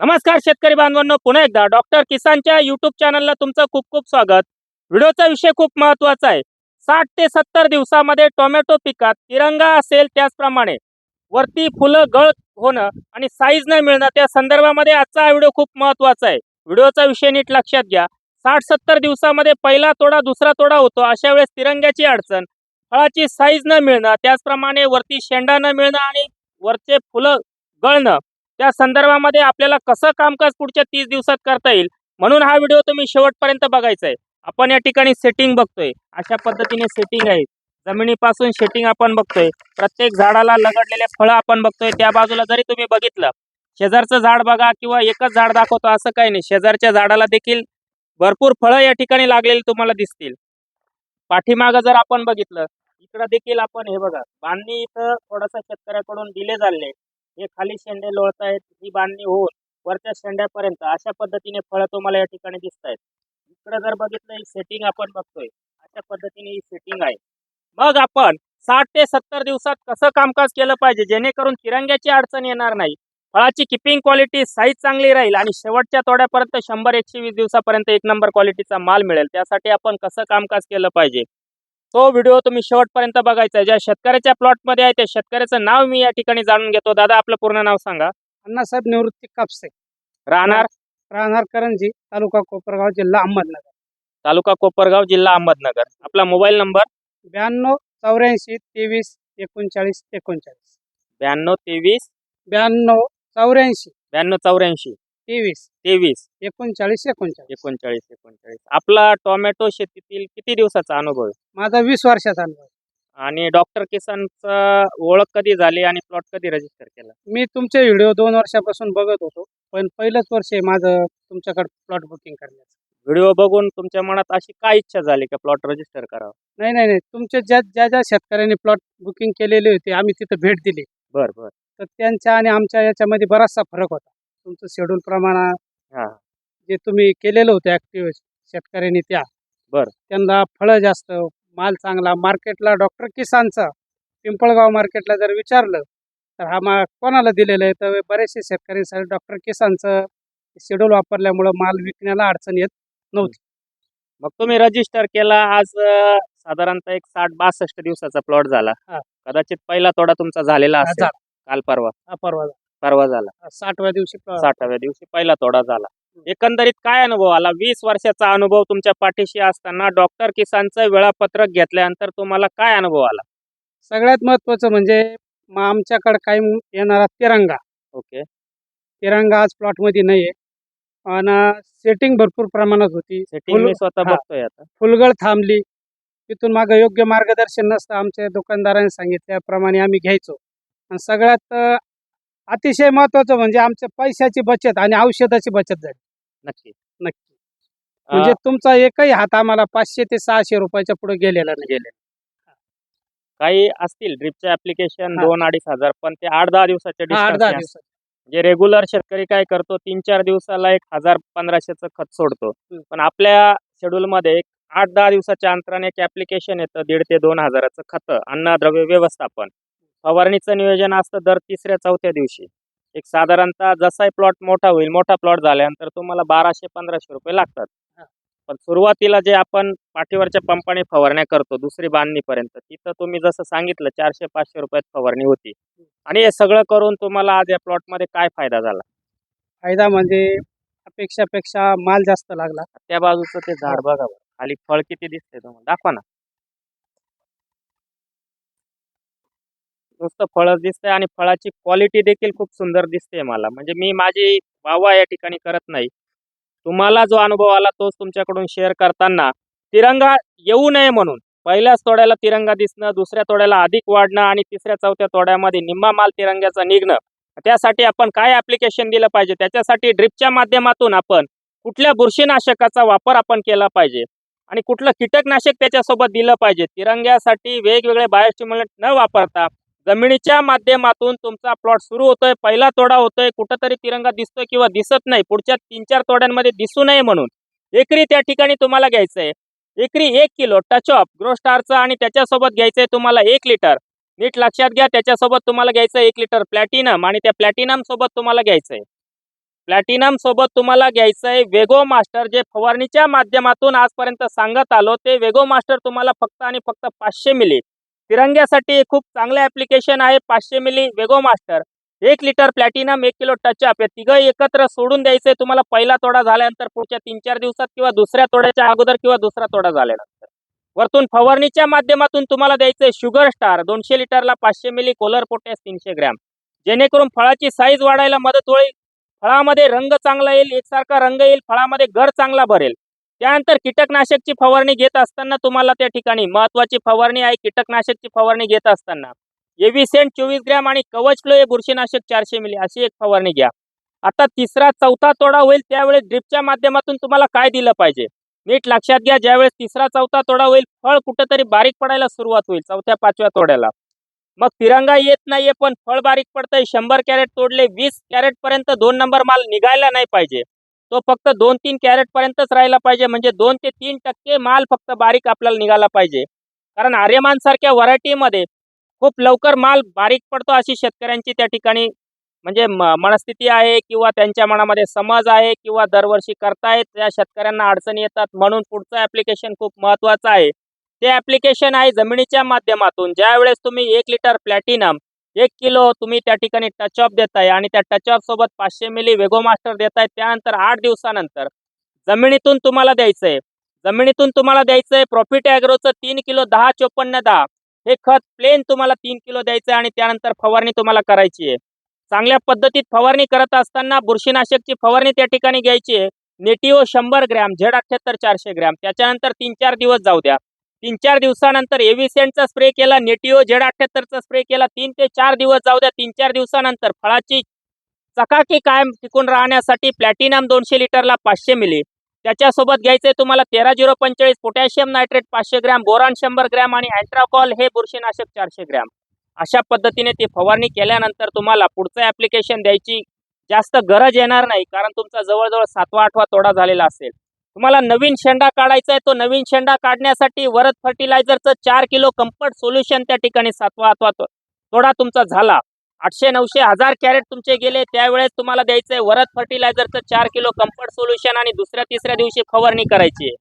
नमस्कार शेतकरी बांधवांनो पुन्हा एकदा डॉक्टर किसानच्या युट्यूब चॅनलला तुमचं खूप खूप स्वागत. व्हिडिओचा विषय खूप महत्त्वाचा आहे. साठ ते सत्तर दिवसामध्ये टोमॅटो पिकात तिरंगा असेल त्याचप्रमाणे वरती फुलं गळ होणं आणि साईज नाही मिळणं त्या संदर्भामध्ये आजचा हा व्हिडिओ खूप महत्त्वाचा आहे. व्हिडिओचा विषय नीट लक्षात घ्या. साठ सत्तर दिवसामध्ये पहिला तोडा दुसरा तोडा होतो अशा वेळेस तिरंग्याची अडचण फळाची साईज न मिळणं त्याचप्रमाणे वरती शेंडा न मिळणं आणि वरचे फुलं गळणं. त्या संदर्भामध्ये आपल्याला कसं कामकाज पुढच्या तीस दिवसात करता येईल? म्हणून हा व्हिडिओ तुम्ही शेवटपर्यंत बघायचा आहे आपण या ठिकाणी सेटिंग बघतोय. अशा पद्धतीने सेटिंग आहे. जमिनीपासून सेटिंग आपण बघतोय. प्रत्येक झाडाला लगडलेले फळं आपण बघतोय. त्या बाजूला जरी तुम्ही बघितलं शेजारचं झाड बघा किंवा एकच झाड दाखवतो असं काही नाही. शेजारच्या झाडाला देखील भरपूर फळं या ठिकाणी लागलेली तुम्हाला दिसतील. पाठीमागं जर आपण बघितलं इकडं देखील आपण हे बघा. बांधणी इथं थोडासा शेतकऱ्याकडून डिले झाले हे खाली शेंडे लोळत आहेत ही बांधणी होऊन वरच्या शेंड्यापर्यंत अशा पद्धतीने फळं तुम्हाला या ठिकाणी दिसत आहेत. इकडे जर बघितलं ही सेटिंग आपण बघतोय. अशा पद्धतीने ही सेटिंग आहे. मग आपण साठ ते सत्तर दिवसात कसं कामकाज केलं पाहिजे? जेणेकरून तिरंग्याची अडचण येणार नाही. फळाची किपिंग क्वालिटी साईज चांगली राहील आणि शेवटच्या तोड्यापर्यंत शंभर एकशे वीस दिवसापर्यंत एक नंबर क्वालिटीचा माल मिळेल. त्यासाठी आपण कसं कामकाज केलं पाहिजे? तो व्हिडिओ तुम्ही शेवटपर्यंत बघायचा आहे. ज्या शेतकऱ्याच्या प्लॉटमध्ये आहे त्या शेतकऱ्याचं नाव मी या ठिकाणी जाणून घेतो. दादा आपलं पूर्ण नाव सांगा. अण्णासाहेब निवृत्ती कापसे. राहणार? राहणार करंजी तालुका कोपरगाव जिल्हा अहमदनगर. तालुका कोपरगाव जिल्हा अहमदनगर. आपला मोबाईल नंबर? ब्याण्णव चौऱ्याऐंशी तेवीस एकोणचाळीस एकोणचाळीस. ब्याण्णव तेवीस? ब्याण्णव चौऱ्याऐंशी. ब्याण्णव चौऱ्याऐंशी. तेवीस. तेवीस. एकोणचाळीस एकोणचाळीस. एकोणचाळीस एकोणचाळीस. आपला टोमॅटो शेतीतील किती दिवसाचा अनुभव आहे? माझा वीस वर्षाचा अनुभव आहे. आणि डॉक्टर किसानचा ओळख कधी झाली आणि प्लॉट कधी रजिस्टर केला? मी तुमचे व्हिडिओ दोन वर्षापासून बघत होतो पण पहिलंच वर्ष आहे माझं तुमच्याकडे प्लॉट बुकिंग करण्याचं. व्हिडिओ बघून तुमच्या मनात अशी काय इच्छा झाली का प्लॉट रजिस्टर करावं? नाही नाही नाही. तुमचे ज्या ज्या ज्या शेतकऱ्यांनी प्लॉट बुकिंग केलेले होते आम्ही तिथं भेट दिली. बर बर. तर त्यांच्या आणि आमच्या याच्यामध्ये बराचसा फरक होता. तुमचं शेड्यूल प्रमाण हा. जे तुम्ही केलेलं होतं ऍक्टिव्ह शेतकऱ्यांनी त्या. बरं. त्यांना फळं जास्त माल चांगला. मार्केटला डॉक्टर किसानचा पिंपळगाव मार्केटला जर विचारलं तर हा मा कोणाला दिलेलं आहे? तर बरेचसे शेतकऱ्यांसाठी डॉक्टर किसानचं शेड्यूल वापरल्यामुळं माल विकण्याला अडचण येत नव्हती. मग तुम्ही रजिस्टर केला. आज साधारणतः एक साठ बासष्ट दिवसाचा प्लॉट झाला. हा. कदाचित पहिला तोडा तुमचा झालेला असेल. काल परवा. हा परवा परवा झाला. साठव्या दिवशी प- साठाव्या दिवशी पहिला तोडा झाला. एकंदरीत काय अनुभव आला? वीस वर्षाचा अनुभव तुमच्या पाठीशी असताना डॉक्टर किसानचं वेळापत्रक घेतल्यानंतर तुम्हाला काय अनुभव आला? सगळ्यात महत्वाचं म्हणजे मग आमच्याकडे काही येणारा तिरंगा. ओके. तिरंगा आज प्लॉटमध्ये नाही आहे आणि सेटिंग भरपूर प्रमाणात होती. सेटिंग मी स्वतः हा. बघतोय आता. फुलगळ थांबली. तिथून मागं योग्य मार्गदर्शन नसतं आमच्या दुकानदारांनी सांगितल्याप्रमाणे आम्ही घ्यायचो. आणि सगळ्यात अं, अतिशय महत्वाचं म्हणजे आमच्या पैशाची बचत आणि औषधाची बचत झाली. नक्की. नक्की. म्हणजे तुमचा एकही हात आम्हाला पाचशे ते सहाशे रुपयाच्या पुढे गेलेला नाही. गेले काही असतील ड्रिपचे ऍप्लिकेशन हा. दोन अडीच हजार पण ते आठ दहा दिवसाचे आठ दहा ने दिवसात जे रेग्युलर शेतकरी काय करतो तीन चार दिवसाला एक हजार पंधराशेचं खत सोडतो. हम्म. पण आपल्या शेड्यूल मध्ये एक आठ दहा दिवसाच्या अंतराने एक ऍप्लिकेशन येतं दीड ते दोन हजाराचं खत अन्नद्रव्य व्यवस्थापन. फवारणीचं नियोजन असतं दर तिसऱ्या चौथ्या दिवशी. एक साधारणतः जसाही प्लॉट मोठा होईल मोठा प्लॉट झाल्यानंतर तुम्हाला बाराशे पंधराशे रुपये लागतात. हा. पण सुरुवातीला जे आपण पाठीवरच्या पंपाने फवारण्या करतो दुसरी बांधणीपर्यंत तिथं तुम्ही जसं सांगितलं चारशे पाचशे रुपयात फवारणी होती. आणि हे सगळं करून तुम्हाला आज या प्लॉटमध्ये काय फायदा झाला? फायदा म्हणजे अपेक्षापेक्षा माल जास्त लागला. त्या बाजूचं ते झाड बघा बरं. खाली फळ किती दिसते तुम्हाला? दाखवा ना. नुसतं फळच दिसतंय आणि फळाची क्वालिटी देखील खूप सुंदर दिसते मला. म्हणजे मी माझी वावा या ठिकाणी करत नाही. तुम्हाला जो अनुभव आला तोच तुमच्याकडून शेअर करताना तिरंगा येऊ नये म्हणून. पहिल्याच तोड्याला तिरंगा दिसणं दुसऱ्या तोड्याला अधिक वाढणं आणि तिसऱ्या चौथ्या तोड्यामध्ये निम्मा माल तिरंग्याचा निघणं. त्यासाठी आपण काय ऍप्लिकेशन दिलं पाहिजे? त्याच्यासाठी ड्रिपच्या माध्यमातून आपण कुठल्या बुरशीनाशकाचा वापर आपण केला पाहिजे? आणि कुठलं कीटकनाशक त्याच्यासोबत दिलं पाहिजे? तिरंग्यासाठी वेगवेगळे बायोस्टिम्युलेट न वापरता जमिनीच्या माध्यमातून तुमचा प्लॉट सुरू होतोय पहिला तोडा होतोय कुठंतरी तिरंगा दिसतोय किंवा दिसत नाही पुढच्या तीन चार तोड्यांमध्ये दिसू नये म्हणून. एकरी त्या ठिकाणी तुम्हाला घ्यायचंय. एकरी एक किलो टच ऑफ ग्रोस्टारचा आणि त्याच्यासोबत घ्यायचंय तुम्हाला एक लिटर नीट लक्षात घ्या त्याच्यासोबत तुम्हाला घ्यायचं आहे एक लिटर प्लॅटिनम आणि त्या प्लॅटिनम सोबत तुम्हाला घ्यायचंय. प्लॅटिनम सोबत तुम्हाला घ्यायचं आहे वेगो मास्टर जे फवारणीच्या माध्यमातून आजपर्यंत सांगत आलो ते वेगो मास्टर तुम्हाला फक्त आणि फक्त पाचशे मिली तिरंग्यासाठी खूप चांगलं ॲप्लिकेशन आहे पाचशे मिली वेगो मास्टर एक लिटर प्लॅटिनम एक किलो टचअप या तिघं एकत्र सोडून द्यायचं. तुम्हाला पहिला तोडा झाल्यानंतर पुढच्या तीन चार दिवसात किंवा दुसऱ्या तोड्याच्या अगोदर किंवा दुसरा तोडा झाल्यानंतर. वरतून फवारणीच्या माध्यमातून तुम्हाला द्यायचंय शुगर स्टार दोनशे लिटरला पाचशे मिली कोलर पोटॅश तीनशे ग्रॅम जेणेकरून फळाची साईज वाढायला मदत होईल. फळामध्ये रंग चांगला येईल. एकसारखा रंग येईल. फळामध्ये घर चांगला भरेल. त्यानंतर कीटकनाशकची फवारणी घेत असताना तुम्हाला त्या ठिकाणी महत्वाची फवारणी आहे कीटकनाशकची फवारणी घेत असताना. एव्हिसेंट चोवीस ग्रॅम आणि कवच फ्लो हे बुरशीनाशक चारशे मिली अशी एक फवारणी घ्या. आता तिसरा चौथा तोडा होईल त्यावेळेस ड्रिपच्या माध्यमातून तुम्हाला काय दिलं पाहिजे? नीट लक्षात घ्या ज्यावेळेस तिसरा चौथा तोडा होईल फळ कुठेतरी बारीक पडायला सुरुवात होईल चौथ्या पाचव्या तोड्याला. मग तिरंगा येत नाहीये पण फळ बारीक पडतंय शंभर कॅरेट तोडले वीस कॅरेट पर्यंत दोन नंबर माल निघायला नाही पाहिजे. तो फक्त दोन तीन कॅरेट पर्यंतच राहिला पाहिजे. म्हणजे दोन ते तीन टक्के माल फक्त बारीक आपल्याला निघाला पाहिजे. कारण आर्यमान सारख्या व्हरायटीमध्ये खूप लवकर माल बारीक पडतो अशी शेतकऱ्यांची त्या ठिकाणी म्हणजे मनस्थिती आहे किंवा त्यांच्या मनामध्ये समज आहे किंवा दरवर्षी करतायत. त्या शेतकऱ्यांना अडचणी येतात म्हणून पुढचं ॲप्लिकेशन खूप महत्त्वाचं आहे. ते ॲप्लिकेशन आहे जमिनीच्या माध्यमातून. ज्यावेळेस तुम्ही एक लिटर प्लॅटिनम एक किलो तुम्ही त्या ठिकाणी टचअप देताय आणि त्या टचअप सोबत पाचशे मिली वेगो मास्टर देताय त्यानंतर आठ दिवसानंतर जमिनीतून तुम्हाला द्यायचंय. जमिनीतून तुम्हाला द्यायचंय प्रॉफिट ॲग्रोचं तीन किलो दहा चोपन्न दहा. हे खत प्लेन तुम्हाला तीन किलो द्यायचं आहे आणि त्यानंतर फवारणी तुम्हाला करायची आहे. चांगल्या पद्धतीत फवारणी करत असताना बुरशीनाशकची फवारणी त्या ठिकाणी घ्यायची आहे. नेटिओ शंभर ग्रॅम झेड अठ्ठ्याहत्तर चारशे ग्रॅम. त्याच्यानंतर तीन चार दिवस जाऊ द्या. तीन चार दिवसानंतर एव्हिसेंटचा स्प्रे केला नेटिओ झेड अठ्ठ्याहत्तरचा स्प्रे केला. तीन ते चार दिवस जाऊ द्या तीन चार दिवसानंतर फळाची चकाकी कायम टिकून राहण्यासाठी प्लॅटिनम दोनशे लिटरला पाचशे मिली. त्याच्यासोबत घ्यायचंय तुम्हाला तेरा झिरो पंचेचाळीस पोटॅशियम नायट्रेट पाचशे ग्रॅम बोरान शंभर ग्रॅम आणि अँट्राकॉल हे बुरशीनाशक चारशे ग्रॅम. अशा पद्धतीने ती फवारणी केल्यानंतर तुम्हाला पुढचं ॲप्लिकेशन द्यायची जास्त गरज येणार नाही कारण तुमचा जवळजवळ सातवा आठवा तोडा झालेला असेल. तुम्हाला नवीन शेंडा काढायचा आहे तो नवीन शेंडा काढण्यासाठी वरद फर्टिलायझरचं चार किलो कम्फर्ट सोल्युशन त्या ठिकाणी सातवा अथवा थोडा तुमचा झाला. आठशे नऊशे हजार कॅरेट तुमचे गेले त्यावेळेस तुम्हाला द्यायचं आहे वरद फर्टिलायझरचं चार किलो कम्फर्ट सोल्युशन आणि दुसऱ्या तिसऱ्या दिवशी फवारणी करायची आहे.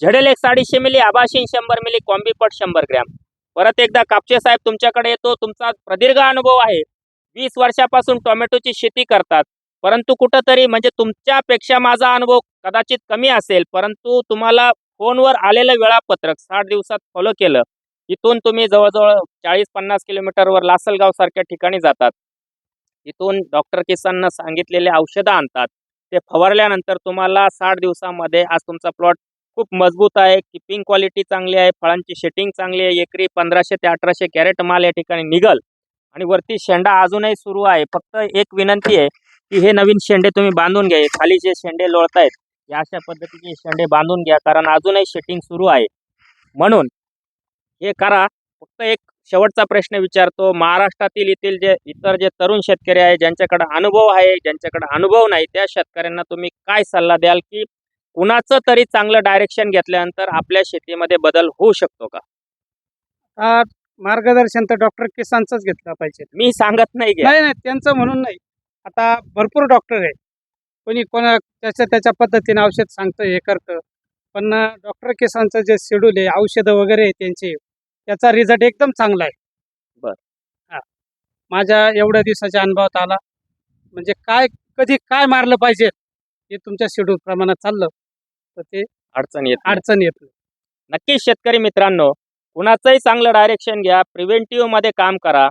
झडेल एक साडीशे मिली आभाशीन शंभर मिली कॉम्बीपट शंभर ग्रॅम. परत एकदा कापचे साहेब तुमच्याकडे येतो तुमचा प्रदीर्घ अनुभव आहे. वीस वर्षापासून टोमॅटोची शेती करतात. परंतु कुठंतरी म्हणजे तुमच्यापेक्षा माझा अनुभव कदाचित कमी असेल परंतु तुम्हाला फोनवर आलेलं वेळापत्रक साठ दिवसात फॉलो केलं इथून तुम्ही जवळजवळ चाळीस पन्नास किलोमीटरवर लासलगाव सारख्या ठिकाणी जातात. इथून डॉक्टर किसाननं सांगितलेले औषधं आणतात. ते फवारल्यानंतर तुम्हाला साठ दिवसामध्ये आज तुमचा प्लॉट खूप मजबूत आहे किपिंग क्वालिटी चांगली आहे फळांची शेटिंग चांगली आहे एकरी पंधराशे ते अठराशे कॅरेट माल या ठिकाणी निघल आणि वरती शेंडा अजूनही सुरू आहे. फक्त एक विनंती आहे की हे नवीन शेंडे तुम्ही बांधून घ्या. खाली जे शेंडे लोळतायत या अशा पद्धतीचे शेंडे बांधून घ्या कारण अजूनही शेटिंग सुरू आहे. म्हणून हे करा. फक्त एक शेवटचा प्रश्न विचारतो. महाराष्ट्रातील येथील जे इतर जे तरुण शेतकरी आहे ज्यांच्याकडे अनुभव आहे ज्यांच्याकडे अनुभव नाही त्या शेतकऱ्यांना तुम्ही काय सल्ला द्याल की कुणाचं तरी चांगलं डायरेक्शन घेतल्यानंतर आपल्या शेतीमध्ये बदल होऊ शकतो का? मार्गदर्शन तर डॉक्टर किसानचंच घेतलं पाहिजे. मी सांगत नाही नाही त्यांचं म्हणून नाही. आता भरपूर डॉक्टर आहे कोणी कोणा त्याच्या त्याच्या पद्धतीने औषध सांगतं हे करतं. पण डॉक्टर किसानचं जे शेड्यूल आहे औषधं वगैरे आहे त्यांचे त्याचा रिझल्ट एकदम चांगला आहे. बर. हा. माझ्या एवढ्या दिवसाच्या अनुभवात आला. म्हणजे काय कधी काय मारलं पाहिजे हे तुमच्या शेड्यूल प्रमाणात चाललं तर ते अडचण येत. अडचण येत नाही. नक्कीच शेतकरी मित्रांनो कुणाचंही चांगलं डायरेक्शन घ्या प्रिव्हेंटिव्हमध्ये काम करा.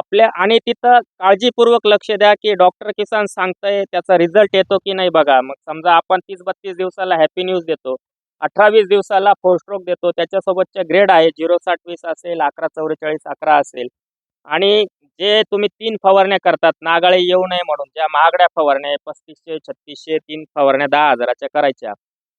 आपल्या आणि तिथं काळजीपूर्वक लक्ष द्या की डॉक्टर किसान सांगतंय त्याचा रिझल्ट येतो की नाही बघा. मग समजा आपण तीस बत्तीस दिवसाला हॅपी न्यूज देतो अठरावीस दिवसाला फोर स्ट्रोक देतो त्याच्यासोबतच्या ग्रेड आहे झिरो साठ वीस असेल अकरा चौवेचाळीस अकरा असेल. आणि जे तुम्ही तीन फवारण्या करतात नागाळे येऊ नये म्हणून ज्या महागड्या फवारण्या आहे, पस्तीसशे छत्तीसशे तीन फवारण्या दहा हजाराच्या करायच्या.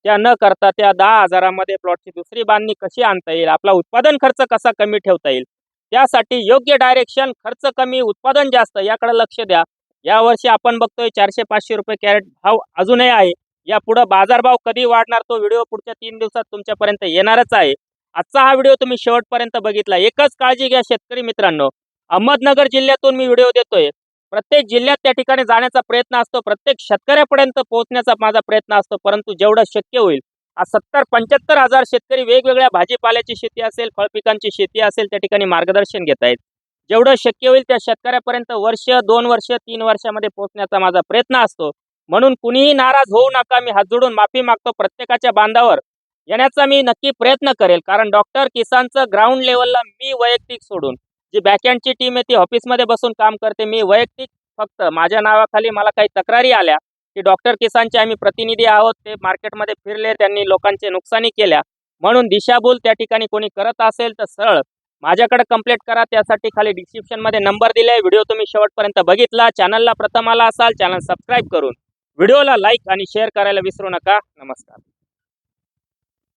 त्या न करता त्या दहा हजारामध्ये प्लॉटची दुसरी बांधणी कशी आणता येईल? आपला उत्पादन खर्च कसा कमी ठेवता येईल? त्यासाठी योग्य डायरेक्शन खर्च कमी उत्पादन जास्त याकडे लक्ष द्या. यावर्षी आपण बघतोय चारशे पाचशे रुपये कॅरेट भाव अजूनही आहे. या पुढं बाजारभाव कधी वाढणार तो व्हिडिओ पुढच्या तीन दिवसात तुमच्यापर्यंत येणारच आहे. आजचा हा व्हिडिओ तुम्ही शेवटपर्यंत बघितला. एकच काळजी घ्या शेतकरी मित्रांनो. अहमदनगर जिल्ह्यातून मी व्हिडिओ देतोय. प्रत्येक जिल्ह्यात त्या ठिकाणी जाण्याचा प्रयत्न असतो. प्रत्येक शेतकऱ्यापर्यंत पोहोचण्याचा माझा प्रयत्न असतो. परंतु जेवढं शक्य होईल सत्तर पंच्याहत्तर हजार शेतकरी वेगवेगळ्या भाजीपाल्याची शेती असेल फळपिकांची शेती असेल त्या ठिकाणी मार्गदर्शन घेत आहेत. जेवढं शक्य होईल त्या शेतकऱ्यापर्यंत वर्ष दोन वर्ष तीन वर्षामध्ये पोहोचण्याचा माझा प्रयत्न असतो. म्हणून कुणीही नाराज होऊ नका मी हात जोडून माफी मागतो. प्रत्येकाच्या बांधावर येण्याचा मी नक्की प्रयत्न करेल कारण डॉक्टर किसानचं ग्राउंड लेवलला मी वैयक्तिक सोडून जी बॅकएंडची टीम आहे ती ऑफिसमध्ये बसून काम करते. मी वैयक्तिक फक्त माझ्या नावाखाली मला काही तक्रारी आल्या की डॉक्टर किसानचे आम्ही प्रतिनिधी आहोत ते मार्केटमध्ये फिरले त्यांनी लोकांचे नुकसानी केल्या. म्हणून दिशाभूल त्या ठिकाणी कोणी करत असेल तर सरळ माझ्याकडे कंप्लेंट करा. त्यासाठी खाली डिस्क्रिप्शनमध्ये नंबर दिले व्हिडिओ तुम्ही शेवटपर्यंत बघितला. चॅनलला प्रथम आला असाल चॅनल सबस्क्राईब करून. व्हिडिओला लाईक आणि शेअर करायला विसरू नका. नमस्कार.